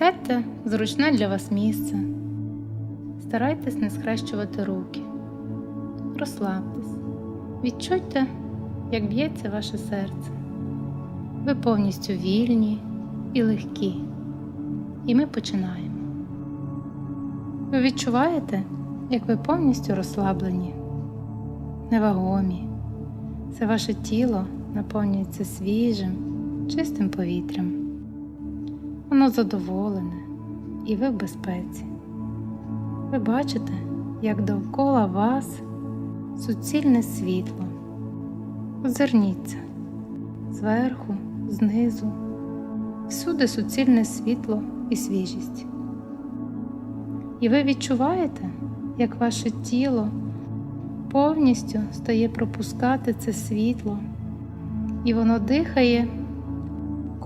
Сядьте зручне для вас місце. Старайтесь не схрещувати руки. Розслабтесь. Відчуйте, як б'ється ваше серце. Ви повністю вільні і легкі. І ми починаємо. Ви відчуваєте, як ви повністю розслаблені, невагомі. Це ваше тіло наповнюється свіжим, чистим повітрям. Воно задоволене і ви в безпеці. Ви бачите, як довкола вас суцільне світло. Озирніться зверху, знизу, всюди суцільне світло і свіжість. І ви відчуваєте, як ваше тіло повністю стає пропускати це світло, і воно дихає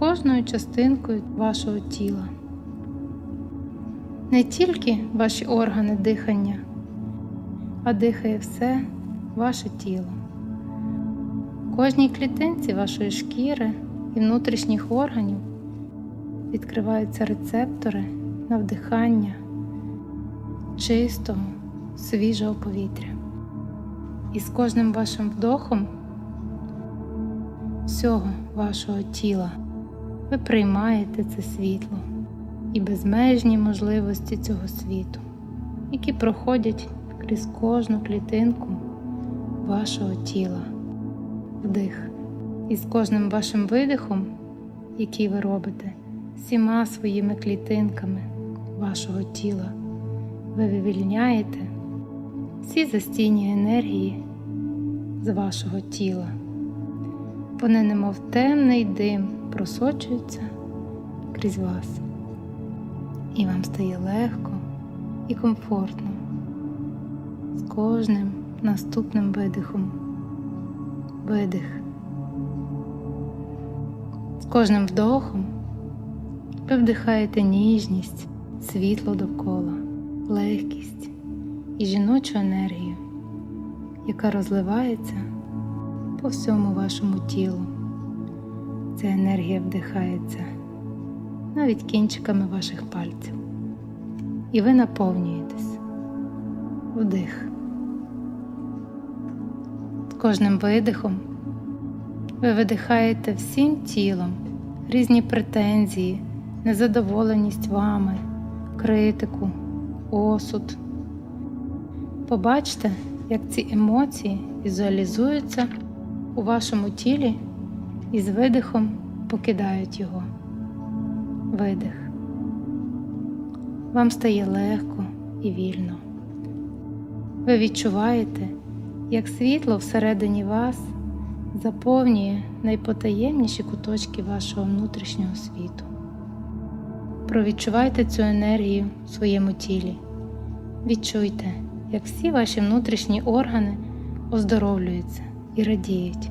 кожною частинкою вашого тіла. Не тільки ваші органи дихання, а дихає все ваше тіло. В кожній клітинці вашої шкіри і внутрішніх органів відкриваються рецептори на вдихання чистого, свіжого повітря. І з кожним вашим вдохом всього вашого тіла ви приймаєте це світло і безмежні можливості цього світу, які проходять крізь кожну клітинку вашого тіла, вдих. І з кожним вашим видихом, який ви робите, всіма своїми клітинками вашого тіла, ви вивільняєте всі застійні енергії з вашого тіла. Вони, немов темний дим, просочуються крізь вас, і вам стає легко і комфортно з кожним наступним видихом. Видих. З кожним вдохом ви вдихаєте ніжність, світло довкола, легкість і жіночу енергію, яка розливається по всьому вашому тілу. Ця енергія вдихається навіть кінчиками ваших пальців. І ви наповнюєтесь вдих. З кожним видихом ви видихаєте всім тілом різні претензії, незадоволеність вами, критику, осуд. Побачте, як ці емоції візуалізуються у вашому тілі і з видихом покидають його. Видих. Вам стає легко і вільно. Ви відчуваєте, як світло всередині вас заповнює найпотаємніші куточки вашого внутрішнього світу. Провідчувайте цю енергію в своєму тілі. Відчуйте, як всі ваші внутрішні органи оздоровлюються і радіють,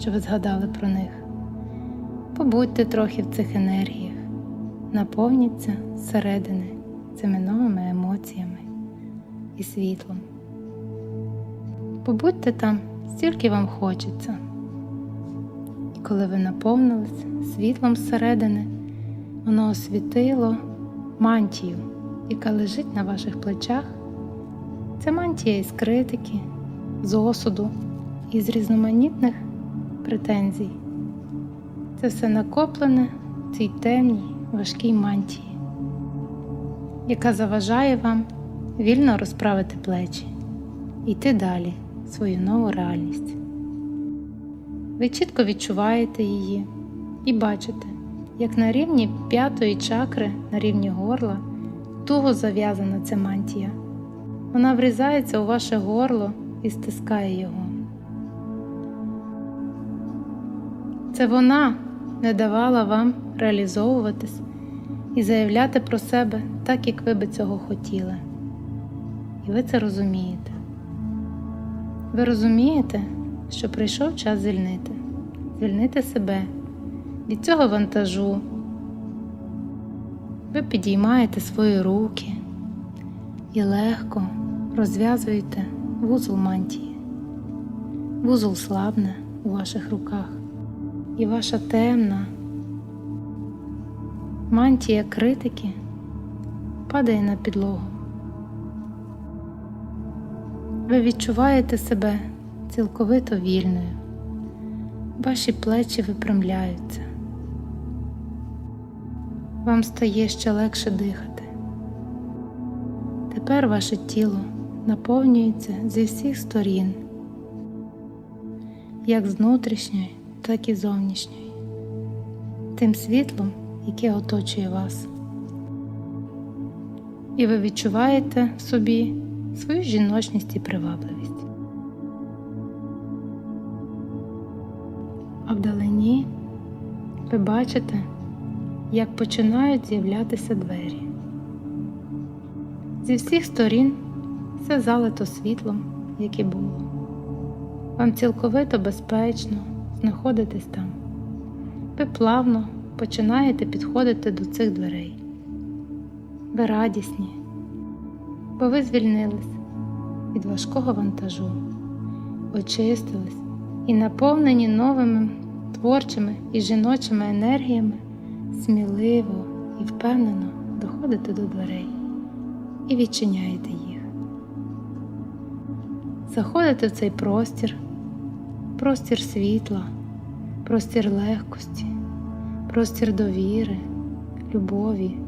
що ви згадали про них. Побудьте трохи в цих енергіях, наповніться зсередини цими новими емоціями і світлом. Побудьте там, стільки вам хочеться. І коли ви наповнились світлом зсередини, воно освітило мантію, яка лежить на ваших плечах. Це мантія із критики, з осуду і з різноманітних претензій. Це все накоплене в цій темній важкій мантії, яка заважає вам вільно розправити плечі, йти далі в свою нову реальність. Ви чітко відчуваєте її і бачите, як на рівні п'ятої чакри, на рівні горла, туго зав'язана ця мантія. Вона врізається у ваше горло і стискає його. Це вона не давала вам реалізовуватись і заявляти про себе так, як ви би цього хотіли. І ви це розумієте. Ви розумієте, що прийшов час звільнити, звільнити себе від цього вантажу. Ви підіймаєте свої руки і легко розв'язуєте вузол мантії. Вузол слабне у ваших руках, і ваша темна мантія критики падає на підлогу. Ви відчуваєте себе цілковито вільною. Ваші плечі випрямляються. Вам стає ще легше дихати. Тепер ваше тіло наповнюється зі всіх сторін, як з внутрішньої, так і зовнішньої, тим світлом, яке оточує вас. І ви відчуваєте в собі свою жіночність і привабливість. А вдалині ви бачите, як починають з'являтися двері. Зі всіх сторін все залито світлом, як і було. Вам цілковито безпечно знаходитись там. Ви плавно починаєте підходити до цих дверей. Ви радісні, бо ви звільнились від важкого вантажу, очистились і наповнені новими творчими і жіночими енергіями, сміливо і впевнено доходите до дверей і відчиняєте їх. Заходите в цей простір, простір світла, простір легкості, простір довіри, любові,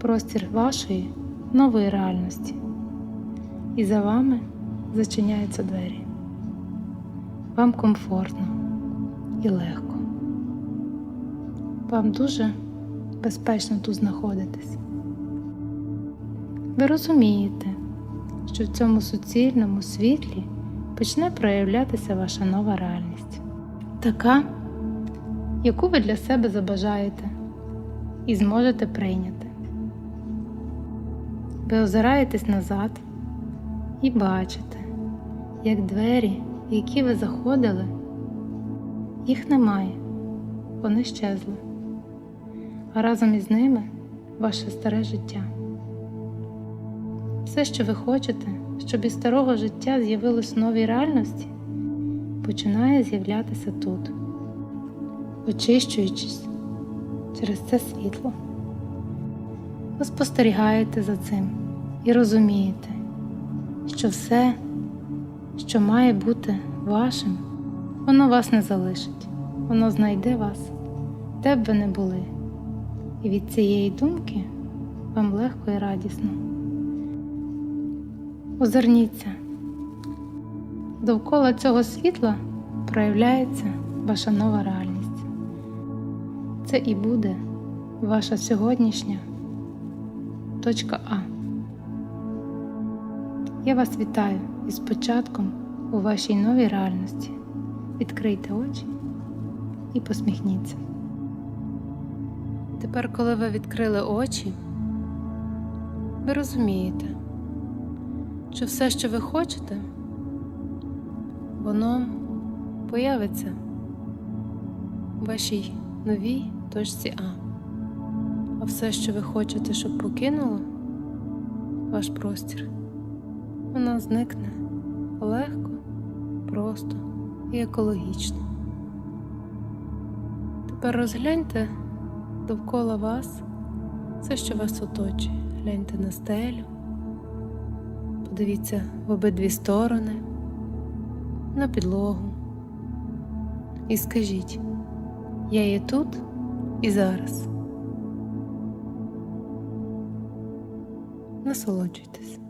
простір вашої нової реальності. І за вами зачиняються двері. Вам комфортно і легко. Вам дуже безпечно тут знаходитись. Ви розумієте, що в цьому суцільному світлі почне проявлятися ваша нова реальність, така, яку ви для себе забажаєте і зможете прийняти. Ви озираєтесь назад і бачите, як двері, в які ви заходили, їх немає, вони щезли, а разом із ними ваше старе життя. Все, що ви хочете, щоб із старого життя з'явилось в новій реальності, починає з'являтися тут, очищуючись через це світло. Ви спостерігаєте за цим і розумієте, що все, що має бути вашим, воно вас не залишить, воно знайде вас, де б ви не були. І від цієї думки вам легко і радісно. Озирніться. Довкола цього світла проявляється ваша нова реальність. Це і буде ваша сьогоднішня точка А. Я вас вітаю із початком у вашій новій реальності. Відкрийте очі і посміхніться. Тепер, коли ви відкрили очі, ви розумієте, що все, що ви хочете, воно появиться у вашій новій точці А. А все, що ви хочете, щоб покинуло ваш простір, воно зникне легко, просто і екологічно. Тепер розгляньте довкола вас все, що вас оточує. Гляньте на стелю, подивіться в обидві сторони, на підлогу. І скажіть, я є тут і зараз. Насолоджуйтесь.